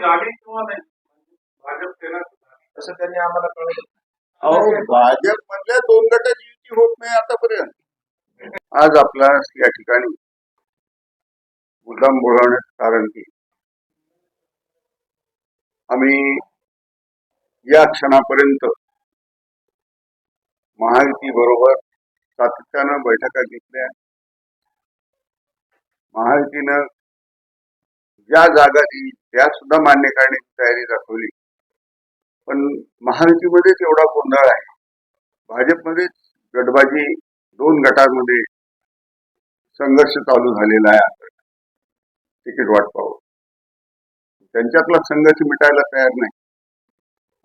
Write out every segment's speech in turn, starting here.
झाली किंवा नाही? भाजप सेना असं त्यांनी आम्हाला कळवलं. अहो भाजप मधल्या दोन गटाची युती होत नाही आतापर्यंत. आज आपला या ठिकाणी मुद्दाम बोलावण्याचं कारण की आम्ही या क्षणापर्यंत महायुती बरोबर सातत्यानं बैठका घेतल्या. महायुतीनं ज्या जागा देईल त्या सुद्धा मान्य करण्याची तयारी दाखवली. पण महायुतीमध्येच एवढा गोंधळ आहे. भाजपमध्येच गटबाजी दोन गटांमध्ये संघर्ष चालू झालेला आहे तिकीट वाटपावर. त्यांच्यातला संघर्ष मिटायला तयार नाही.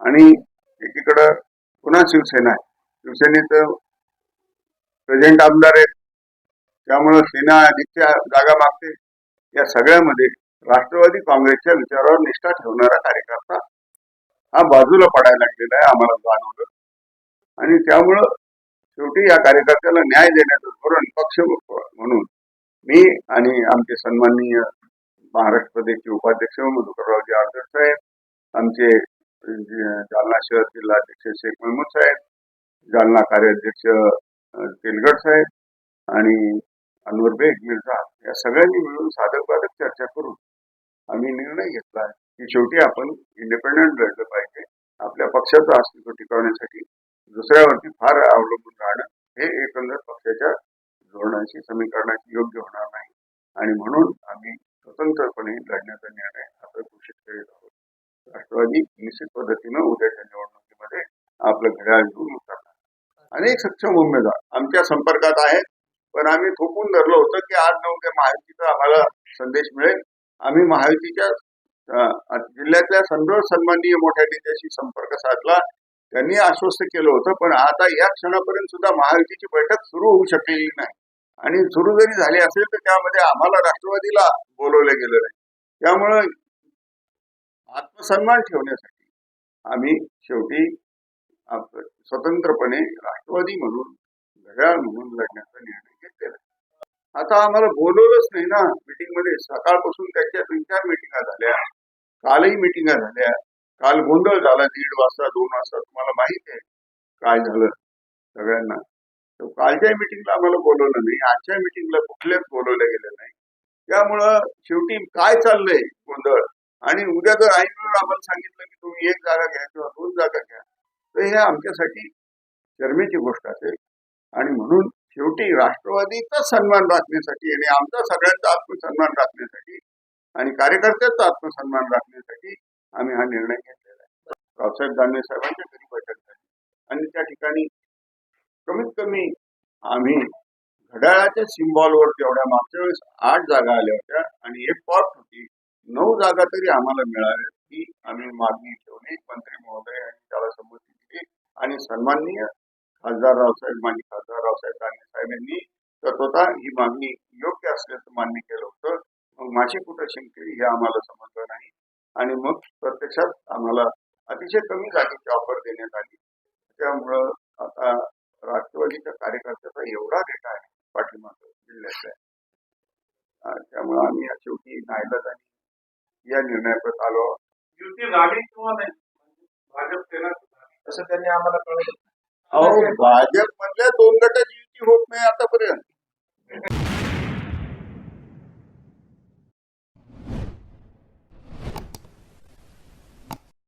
आणि एकीकडं पुन्हा शिवसेना आहे. शिवसेनेचं प्रेझेंट आमदार आहेत. त्यामुळं सेना अधिकच्या जागा मागते. या सगळ्यामध्ये राष्ट्रवादी काँग्रेसच्या विचारावर निष्ठा ठेवणारा कार्यकर्ता हा बाजूला पडायला लागलेला आहे आम्हाला जाणवलं. आणि त्यामुळं शेवटी या कार्यकर्त्याला न्याय देण्याचं धोरण पक्ष म्हणून मी आणि आमचे सन्माननीय महाराष्ट्र प्रदेशचे उपाध्यक्ष मधुकररावजी आडकर साहेब आमचे जालना शहर जिल्हाध्यक्ष शेख महमूद साहेब जालना कार्याध्यक्ष तेलगड साहेब आणि अनवर बेग मिर्झा या सगळ्यांनी मिळून साधक बाधक चर्चा करून आम्ही निर्णय घेतला आहे की शेवटी आपण इंडिपेंडंट राहिलं पाहिजे. आपल्या पक्षाचं अस्तित्व टिकवण्यासाठी दुसऱ्यावरती फार अवलंबून राहणं हे एकंदर पक्षाच्या धोरणाशी समीकरणाशी योग्य होणार नाही. आणि म्हणून आम्ही स्वतंत्रपणे लढण्याचा निर्णय आता घोषित करीत आहोत. राष्ट्रवादी निश्चित पद्धतीनं उद्याच्या निवडणुकीमध्ये आपलं घड्याळ घेऊन उतरणार. अनेक सक्षम उमेदवार आमच्या संपर्कात आहेत पण आम्ही थोपून धरलं होतं की आज नऊ उद्या माहितीचा आम्हाला संदेश मिळेल. आम्ही महायुतीच्या जिल्ह्यातल्या सर्व सन्माननीय मोठ्या नेत्याशी संपर्क साधला. त्यांनी आश्वस्त केलं होतं पण आता या क्षणापर्यंत सुद्धा महायुतीची बैठक सुरू होऊ शकलेली नाही. आणि सुरू जरी झाली असेल तर त्यामध्ये आम्हाला राष्ट्रवादीला बोलवलं गेलं नाही. त्यामुळं आत्मसन्मान ठेवण्यासाठी आम्ही शेवटी स्वतंत्रपणे राष्ट्रवादी म्हणून घड्याळ म्हणून लढण्याचा निर्णय आता आम्हाला बोलवलंच नाही ना. मीटिंगमध्ये सकाळपासून त्याच्या तीन चार मिटिंगा झाल्या. कालही मिटिंगा झाल्या. काल गोंधळ झाला दीड वाजता दोन वाजता. तुम्हाला माहीत आहे काय झालं सगळ्यांना. तर कालच्या मिटिंगला आम्हाला बोलवलं नाही. आजच्या मिटिंगला कुठल्याच बोलवलं गेलं नाही. त्यामुळं शेवटी काय चाललंय गोंधळ? आणि उद्या जर ऐन आम्हाला सांगितलं की तुम्ही एक जागा घ्या किंवा दोन जागा घ्या. तर हे आमच्यासाठी शर्मेची गोष्ट असेल. आणि म्हणून शेवटी राष्ट्रवादीचा सन्मान राखण्यासाठी आणि आमचा सगळ्यांचा आत्मसन्मान राखण्यासाठी आणि कार्यकर्त्याचा आत्मसन्मान राखण्यासाठी आम्ही हा निर्णय घेतलेला आहे. रावसाहेब दानवे साहेबांच्या घरी बैठक झाली. आणि त्या ठिकाणी कमीत कमी आम्ही घड्याळाच्या सिम्बॉलवर तेवढ्या मागच्या वेळेस आठ जागा आल्या होत्या आणि एक पॉट होती. नऊ जागा तरी आम्हाला मिळाल्या. ही आम्ही मागणी ठेवली. मंत्री महोदय यांनी त्याला संमती दिली आणि सन्माननीय खासदार रावसाहेब माजी खासदार रावसाहेब दानवे साहेब यांनी तत्वतः ही मागणी योग्य असल्याचं मान्य केलं होतं. मग माझी कुठं शिंकली हे आम्हाला समजलं नाही. आणि मग प्रत्यक्षात आम्हाला अतिशय कमी जागेची ऑफर देण्यात आली. त्यामुळं आता राष्ट्रवादीच्या कार्यकर्त्याचा एवढा डेटा आहे पाठीमागं जिल्ह्यातल्या. अं, त्यामुळं आम्ही या शेवटी नाईलाजाने या निर्णयाप्रत आलो आहोत. युती झाली किंवा नाही? भाजप सेना असं त्यांनी आम्हाला कळवलं. अहो भाजप मधल्या दोन गटाची युती होत नाही आतापर्यंत.